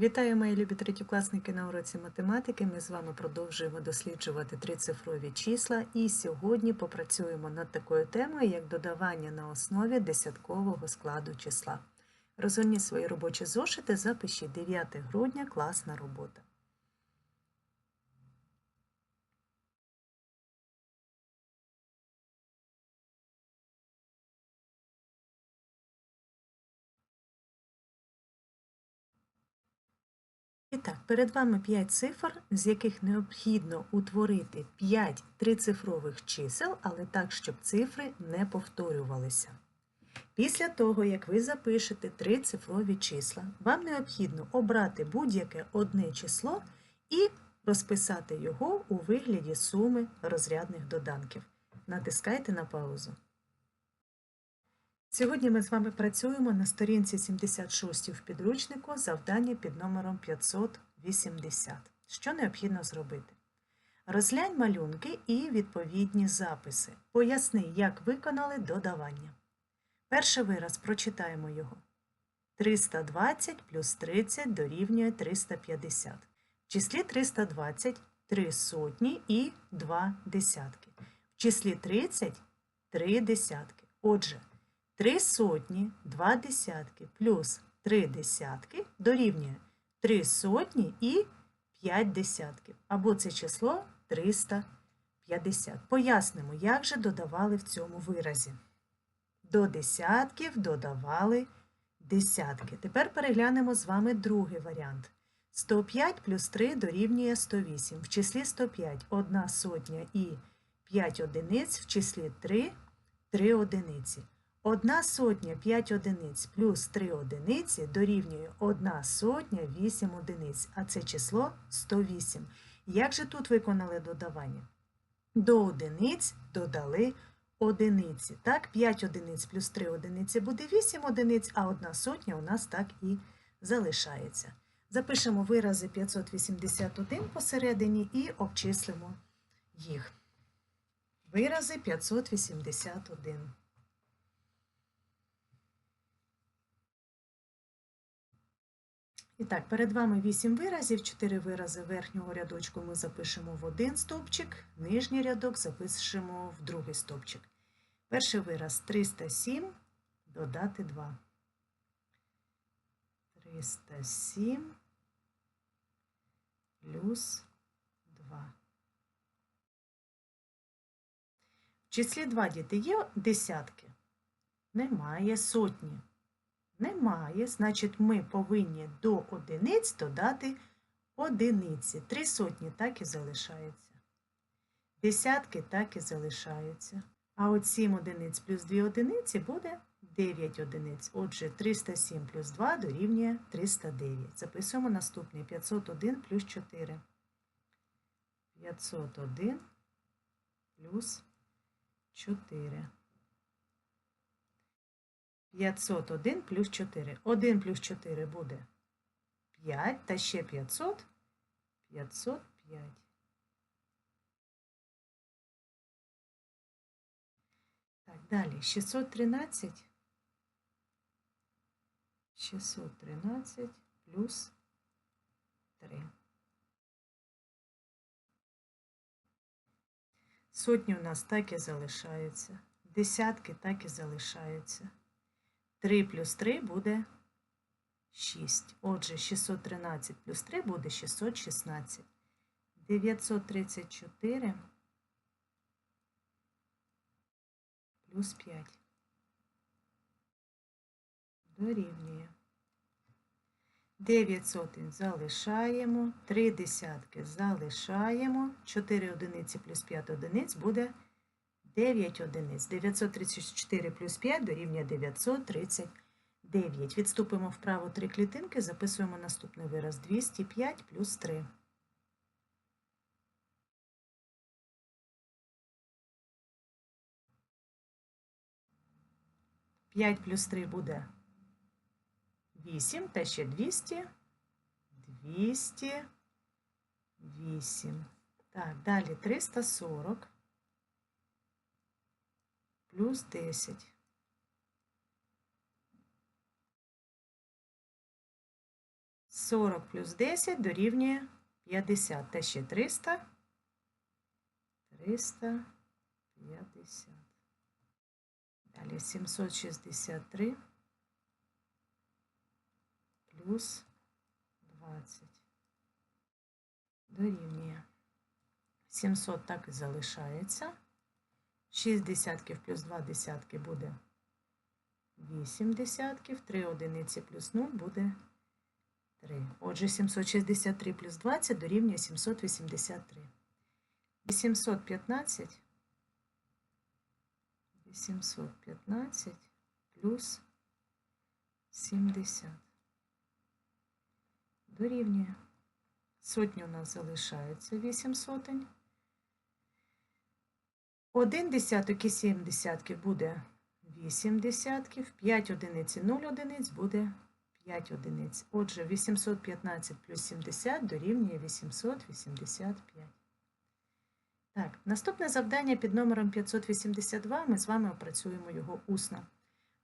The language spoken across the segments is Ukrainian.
Вітаю, мої любі третьокласники на уроці математики. Ми з вами продовжуємо досліджувати трицифрові числа, і сьогодні попрацюємо над такою темою, як додавання на основі десяткового складу числа. Розгорніть свої робочі зошити, запишіть 9 грудня класна робота. Так, перед вами 5 цифр, з яких необхідно утворити 5 трицифрових чисел, але так, щоб цифри не повторювалися. Після того, як ви запишете три цифрові числа, вам необхідно обрати будь-яке одне число і розписати його у вигляді суми розрядних доданків. Натискайте на паузу. Сьогодні ми з вами працюємо на сторінці 76 в підручнику завдання під номером 580. Що необхідно зробити? Розглянь малюнки і відповідні записи. Поясни, як виконали додавання. Перший вираз прочитаємо його. 320 плюс 30 дорівнює 350. В числі 320 3 сотні і 2 десятки. В числі 30 3 десятки. Отже, 3 сотні, 2 десятки плюс 3 десятки дорівнює 3 сотні і 5 десятків. Або це число 350. Пояснимо, як же додавали в цьому виразі. До десятків додавали десятки. Тепер переглянемо з вами другий варіант. 105 плюс 3 дорівнює 108. В числі 105 1 сотня і 5 одиниць, в числі 3 3 одиниці. 1 сотня 5 одиниць плюс 3 одиниці дорівнює 1 сотня 8 одиниць, а це число 108. Як же тут виконали додавання? До одиниць додали одиниці. Так, 5 одиниць плюс 3 одиниці буде 8 одиниць, а 1 сотня у нас так і залишається. Запишемо вирази 581 посередині і обчислимо їх. Вирази 581. І так, перед вами 8 виразів, 4 вирази верхнього рядочку ми запишемо в один стовпчик, нижній рядок запишемо в другий стовпчик. Перший вираз 307, додати 2. 307 плюс 2. В числі 2 діти є десятки? Немає сотні. Немає, значить, ми повинні до одиниць додати одиниці. Три сотні так і залишаються. Десятки так і залишаються. А от 7 одиниць плюс 2 одиниці буде 9 одиниць. Отже, 307 плюс 2 дорівнює 309. Записуємо наступний 501 плюс 4. 501 плюс 4. 501 плюс 4. 1 плюс 4 буде 5, та ще 500 505. Так, далі 613. 613 плюс 3. Сотні у нас так і залишаються. Десятки так і залишаються. 3 плюс 3 буде 6. Отже, 613 плюс 3 буде 616. 934 плюс 5. Дорівнює. 9 сотень залишаємо, 3 десятки залишаємо, 4 одиниці плюс 5 одиниць буде 9 одиниць. 934 плюс 5 дорівнює 939. Відступимо вправо 3 клітинки, записуємо наступний вираз 205 плюс 3. П'ять плюс 3 буде 8, та ще 200, 208. Так, далі 340 плюс 10. 40 плюс 10 дорівнює 50. Та ще 300. 350. Далі 763 плюс 20. Дорівнює. 700 так і залишається. 6 десятків плюс 2 десятки буде 8 десятків. 3 одиниці плюс 0 буде 3. Отже, 763 плюс 20 дорівнює 783. 815. 815 плюс 70. Дорівнює. Сотні у нас залишається 8 сотень. 1 десяток і 7 десятків буде 8 десятків. 5 одиниць і 0 одиниць буде 5 одиниць. Отже, 815 плюс 70 дорівнює 885. Так, наступне завдання під номером 582. Ми з вами опрацюємо його усно.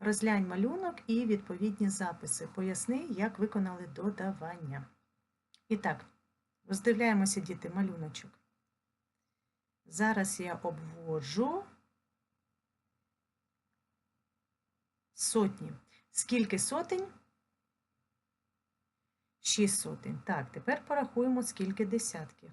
Розглянь малюнок і відповідні записи. Поясни, як виконали додавання. І так, роздивляємося, діти, малюночок. Зараз я обводжу сотні. Скільки сотень? Шість сотень. Так, тепер порахуємо, скільки десятків.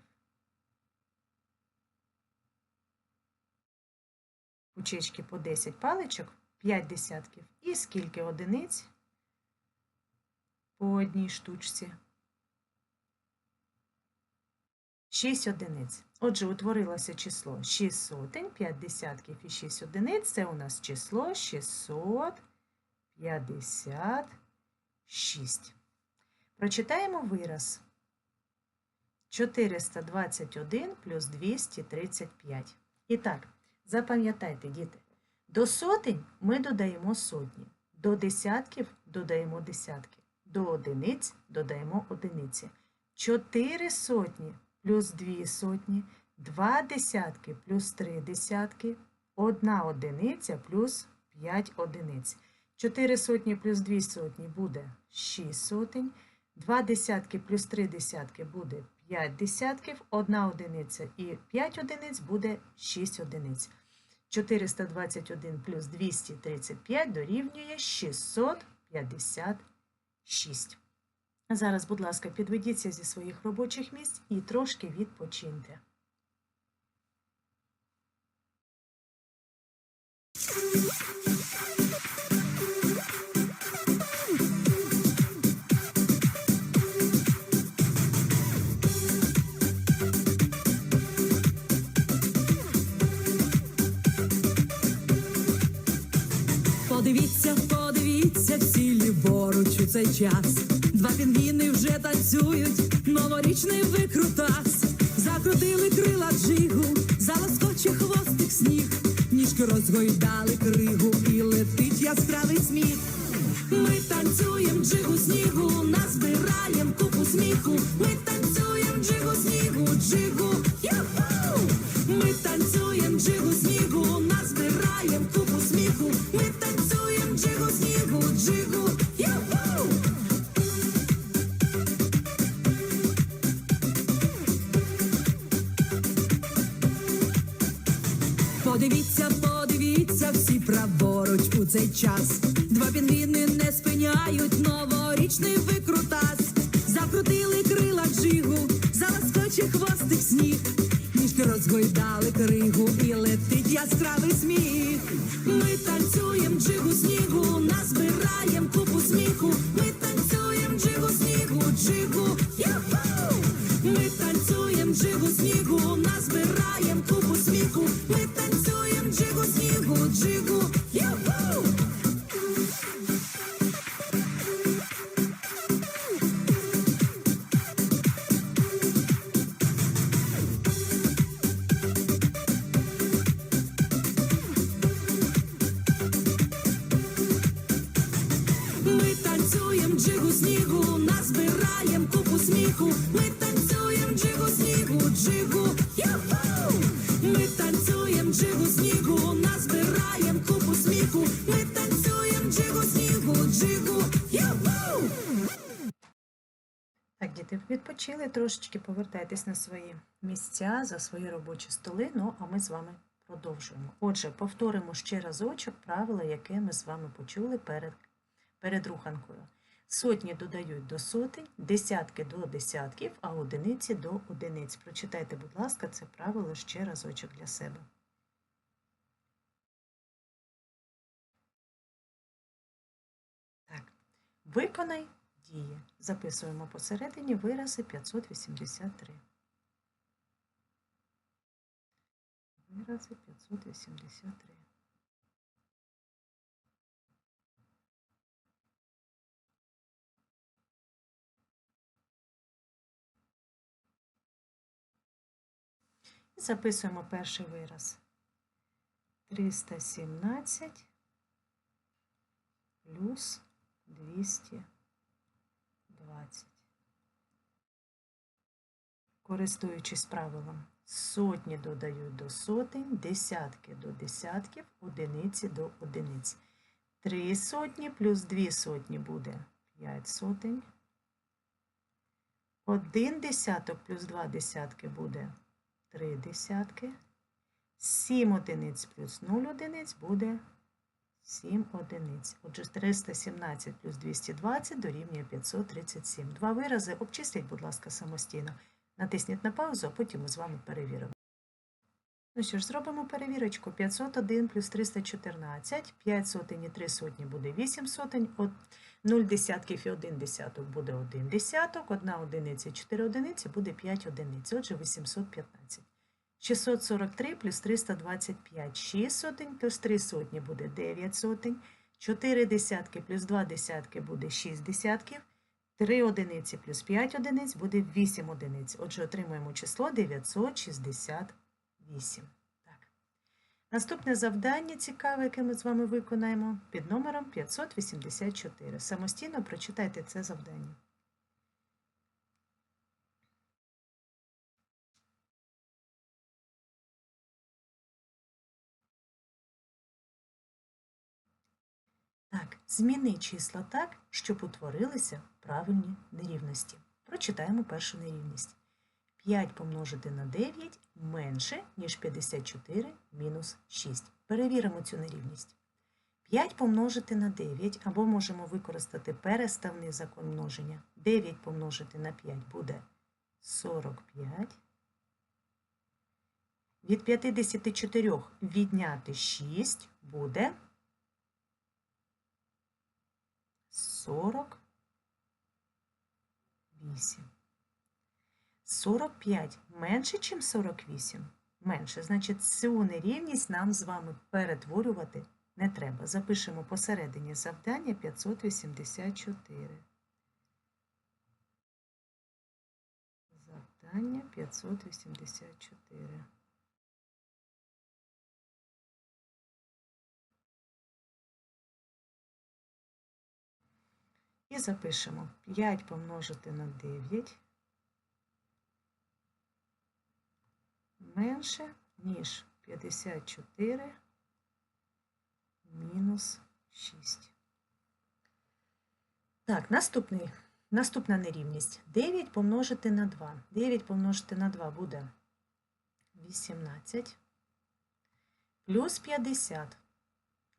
Кучечки по 10 паличок, 5 десятків. І скільки одиниць по одній штучці? 6 одиниць. Отже, утворилося число 6 сотень, 5 десятків і 6 одиниць. Це у нас число 656. Прочитаємо вираз. 421 плюс 235. І так, запам'ятайте, діти, до сотень ми додаємо сотні, до десятків додаємо десятки, до одиниць додаємо одиниці. 4 сотні плюс 2 сотні, 2 десятки плюс 3 десятки, 1 одиниця плюс 5 одиниць. 4 сотні плюс 2 сотні буде 6 сотень, 2 десятки плюс 3 десятки буде 5 десятків, 1 одиниця і 5 одиниць буде 6 одиниць. 421 плюс 235 дорівнює 656. Зараз, будь ласка, підведіться зі своїх робочих місць і трошки відпочиньте. Подивіться, подивіться, всі ліворуч у цей час. Два пінгвіни вже танцюють, новорічний викрутас. Закрутили крила джигу, залоскоче хвостик сніг, ніжки розгойдали кригу і летить яскравий сміх. Ми танцюєм джигу снігу, назбираєм купу сміху. Ми танцюєм джигу снігу, джигу, юху! Ми танцюєм цей час. Два пінгвіни не спиняють новорічний викрутас. Закрутили крила джигу, заласкоче хвостик сніг. Ніжки розгойдали кригу і летить яскравий сміх. Ми танцюємо джигу снігу, назбираєм купу сміху. Ми танцюєм джигу, юху! Ми танцюєм джигу снігу, назбираєм купу сміху. Ми танцюєм джигу снігу, джигу, юху! Так, діти, відпочили трошечки, повертайтесь на свої місця, за свої робочі столи. Ну, а ми з вами продовжуємо. Отже, повторимо ще разочок правила, яке ми з вами почули перед, перед руханкою. Сотні додають до сотень, десятки до десятків, а одиниці до одиниць. Прочитайте, будь ласка, це правило ще разочок для себе. Так, виконай дії. Записуємо посередині вирази 583. Вирази 583. Записуємо перший вираз. 317 плюс 220. Користуючись правилом, сотні додають до сотень, десятки до десятків, одиниці до одиниць. Три сотні плюс дві сотні буде 5 сотень. Один десяток плюс два десятки буде 3 десятки. 7 одиниць плюс 0 одиниць буде 7 одиниць. Отже, 317 плюс 220 дорівнює 537. Два вирази обчисліть, будь ласка, самостійно. Натисніть на паузу, а потім ми з вами перевіримо. Ну що ж, зробимо перевірочку. 501 плюс 314, 5 сотень і 3 сотні буде 8 сотень, 0 десятків і 1 десяток буде 1 десяток, 1 одиниця і 4 одиниці буде 5 одиниць, отже 815. 643 плюс 325, 6 сотень плюс 3 сотні буде 9 сотень, 4 десятки плюс 2 десятки буде 6 десятків, 3 одиниці плюс 5 одиниць буде 8 одиниць. Отже, отримуємо число 968. Так. Наступне завдання цікаве, яке ми з вами виконаємо, під номером 584. Самостійно прочитайте це завдання. Так, зміни числа так, щоб утворилися правильні нерівності. Прочитаємо першу нерівність. 5 помножити на 9 менше, ніж 54 мінус 6. Перевіримо цю нерівність. 5 помножити на 9, або можемо використати переставний закон множення. 9 помножити на 5 буде 45. Від 54 відняти 6 буде 48. 45 менше, ніж 48? Менше. Значить, цю нерівність нам з вами перетворювати не треба. Запишемо посередині завдання 584. Завдання 584. І запишемо 5 помножити на 9 менше, ніж 54 мінус 6. Так, наступний, наступна нерівність. 9 помножити на 2. 9 помножити на 2 буде 18 плюс 50.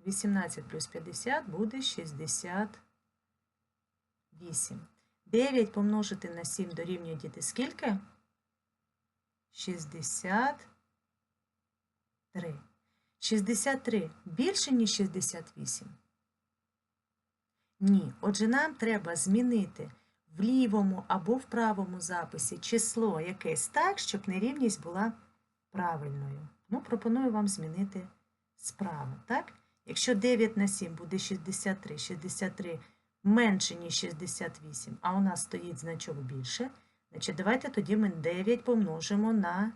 18 плюс 50 буде 68. 9 помножити на 7 дорівнює діти скільки? 63. 63 більше, ніж 68? Ні. Отже, нам треба змінити в лівому або в правому записі число якесь так, щоб нерівність була правильною. Ну, пропоную вам змінити справа, так? Якщо 9 на 7 буде 63, 63 менше, ніж 68, а у нас стоїть значок більше, значить давайте тоді ми 9 помножимо на,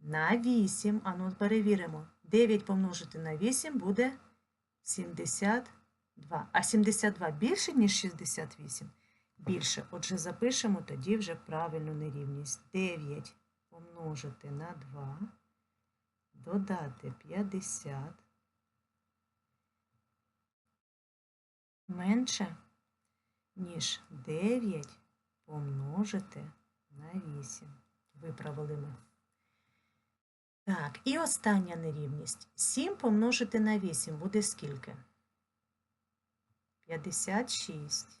на 8. А ну перевіримо. 9 помножити на 8 буде 72. А 72 більше, ніж 68? Більше. Отже, запишемо тоді вже правильну нерівність. 9 помножити на 2, додати 50. Менше, ніж 9 помножити на 8. Виправили ми. Так, і остання нерівність. 7 помножити на 8 буде скільки? 56.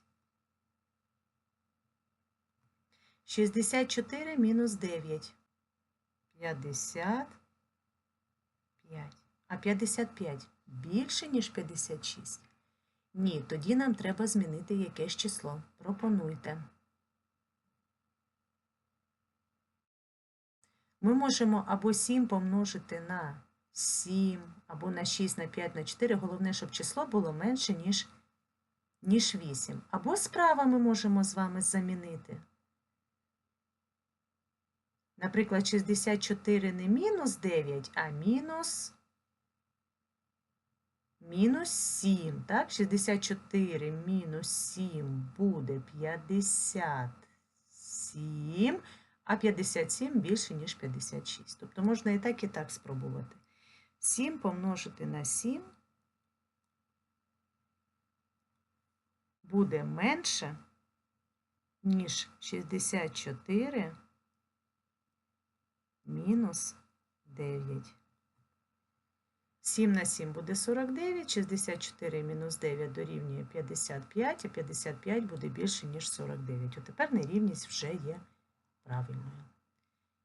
64 мінус 9. 55. А 55 більше, ніж 56? Ні, тоді нам треба змінити якесь число. Пропонуйте. Ми можемо або 7 помножити на 7, або на 6, на 5, на 4. Головне, щоб число було менше, ніж, ніж 8. Або справа ми можемо з вами замінити. Наприклад, 64 не мінус 9, а мінус, мінус 7. Так? 64 мінус 7 буде 57, а 57 більше, ніж 56. Тобто можна і так, і так спробувати. 7 помножити на 7 буде менше, ніж 64 мінус 9. 7 на 7 буде 49, 64 мінус 9 дорівнює 55, а 55 буде більше, ніж 49. Тепер нерівність вже є правильною.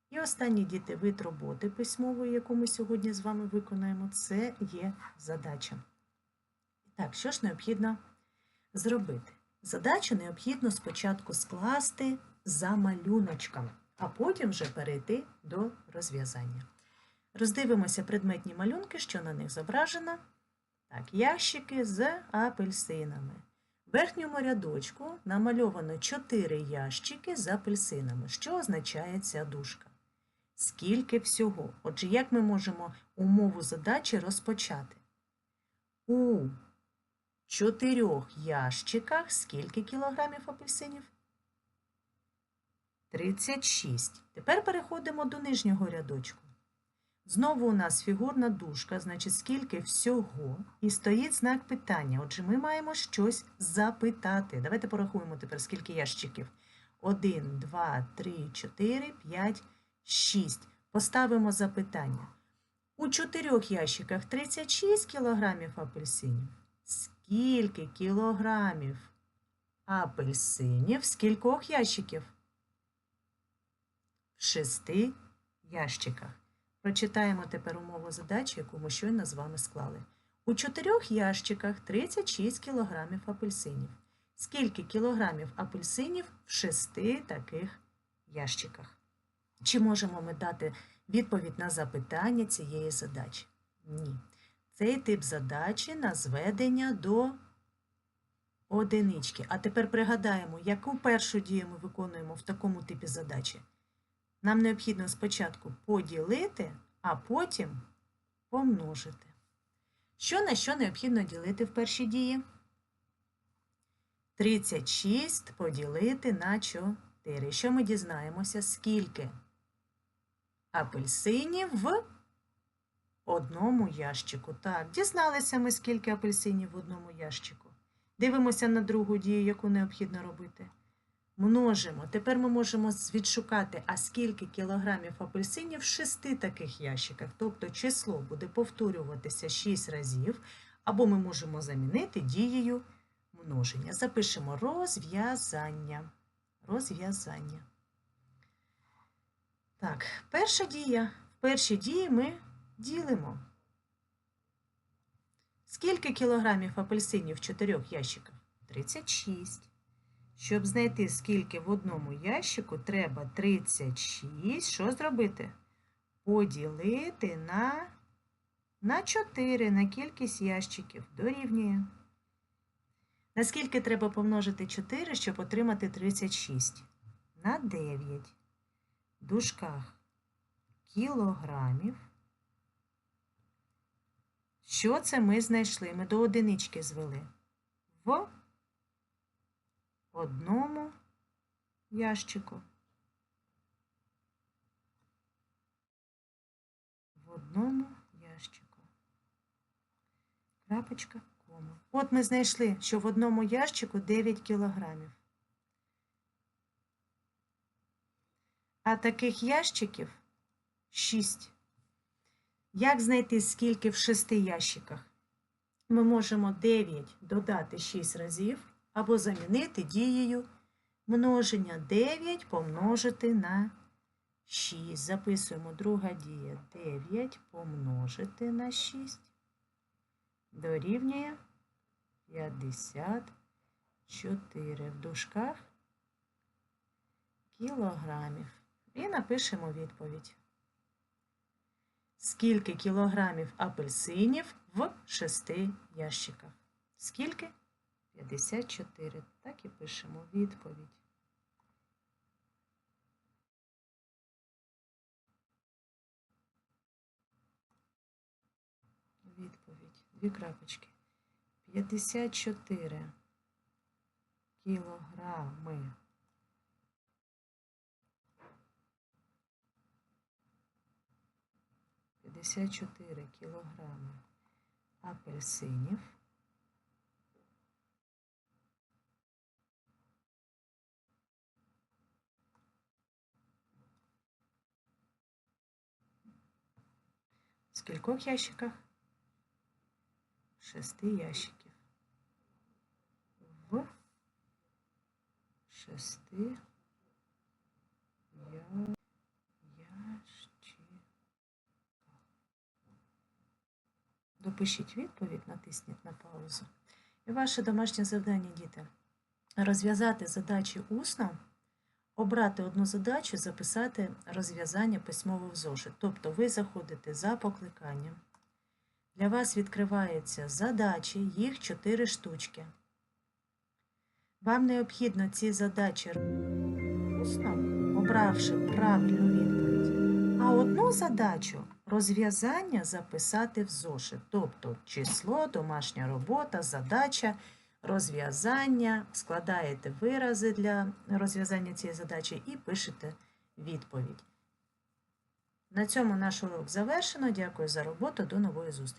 І останній діти вид роботи письмової, яку ми сьогодні з вами виконаємо, це є задача. Так, що ж необхідно зробити? Задачу необхідно спочатку скласти за малюночками, а потім вже перейти до розв'язання. Роздивимося предметні малюнки, що на них зображено. Так, ящики з апельсинами. В верхньому рядочку намальовано 4 ящики з апельсинами. Що означає ця дужка? Скільки всього? Отже, як ми можемо умову задачі розпочати? У чотирьох ящиках скільки кілограмів апельсинів? 36. Тепер переходимо до нижнього рядочку. Знову у нас фігурна дужка, значить, скільки всього, і стоїть знак питання. Отже, ми маємо щось запитати. Давайте порахуємо тепер, скільки ящиків. 1, 2, 3, 4, 5, 6. Поставимо запитання. У чотирьох ящиках 36 кілограмів апельсинів. Скільки кілограмів апельсинів з кількох ящиків? В шести ящиках. Прочитаємо тепер умову задачі, яку ми щойно з вами склали. У чотирьох ящиках 36 кілограмів апельсинів. Скільки кілограмів апельсинів в шести таких ящиках? Чи можемо ми дати відповідь на запитання цієї задачі? Ні. Цей тип задачі на зведення до одинички. А тепер пригадаємо, яку першу дію ми виконуємо в такому типі задачі. Нам необхідно спочатку поділити, а потім помножити. Що на що необхідно ділити в першій дії? 36 поділити на 4. Що ми дізнаємося? Скільки апельсинів в одному ящику. Так, дізналися ми, скільки апельсинів в одному ящику. Дивимося на другу дію, яку необхідно робити. Множимо. Тепер ми можемо відшукати, а скільки кілограмів апельсинів в шести таких ящиках. Тобто число буде повторюватися 6 разів, або ми можемо замінити дією множення. Запишемо розв'язання. Розв'язання. Так, перша дія. В першій дії ми ділимо. Скільки кілограмів апельсинів в чотирьох ящиках? 36. Щоб знайти, скільки в одному ящику, треба 36. Що зробити? Поділити на, на 4 на кількість ящиків. Дорівнює. Наскільки треба помножити 4, щоб отримати 36? На 9. В дужках кілограмів. Що це ми знайшли? Ми до одинички звели. В одному ящику. В одному ящику. Крапочка, кома. От ми знайшли, що в одному ящику 9 кілограмів. А таких ящиків 6. Як знайти, скільки в шести ящиках? Ми можемо 9 додати 6 разів або замінити дією множення 9 помножити на 6. Записуємо друга дія 9 помножити на 6 дорівнює 54 в дужках кілограмів. І напишемо відповідь. Скільки кілограмів апельсинів в шести ящиках? Скільки? 54. Так і пишемо відповідь. Відповідь. Дві крапочки. 54 кілограми. П'ятдесят чотири кілограми апельсинів. В скількох ящиках? Шести ящиків. В шести я... ящиках. Допишіть відповідь, натисніть на паузу. І ваше домашнє завдання, діти. Розв'язати задачі усно, обрати одну задачу, записати розв'язання письмово в зошит. Тобто ви заходите за покликанням. Для вас відкриваються задачі, їх 4 штучки. Вам необхідно ці задачі усно, обравши правильну відповідь. А одну задачу розв'язання записати в зошит. Тобто число, домашня робота, задача, розв'язання, складаєте вирази для розв'язання цієї задачі і пишете відповідь. На цьому наш урок завершено. Дякую за роботу. До нової зустрічі.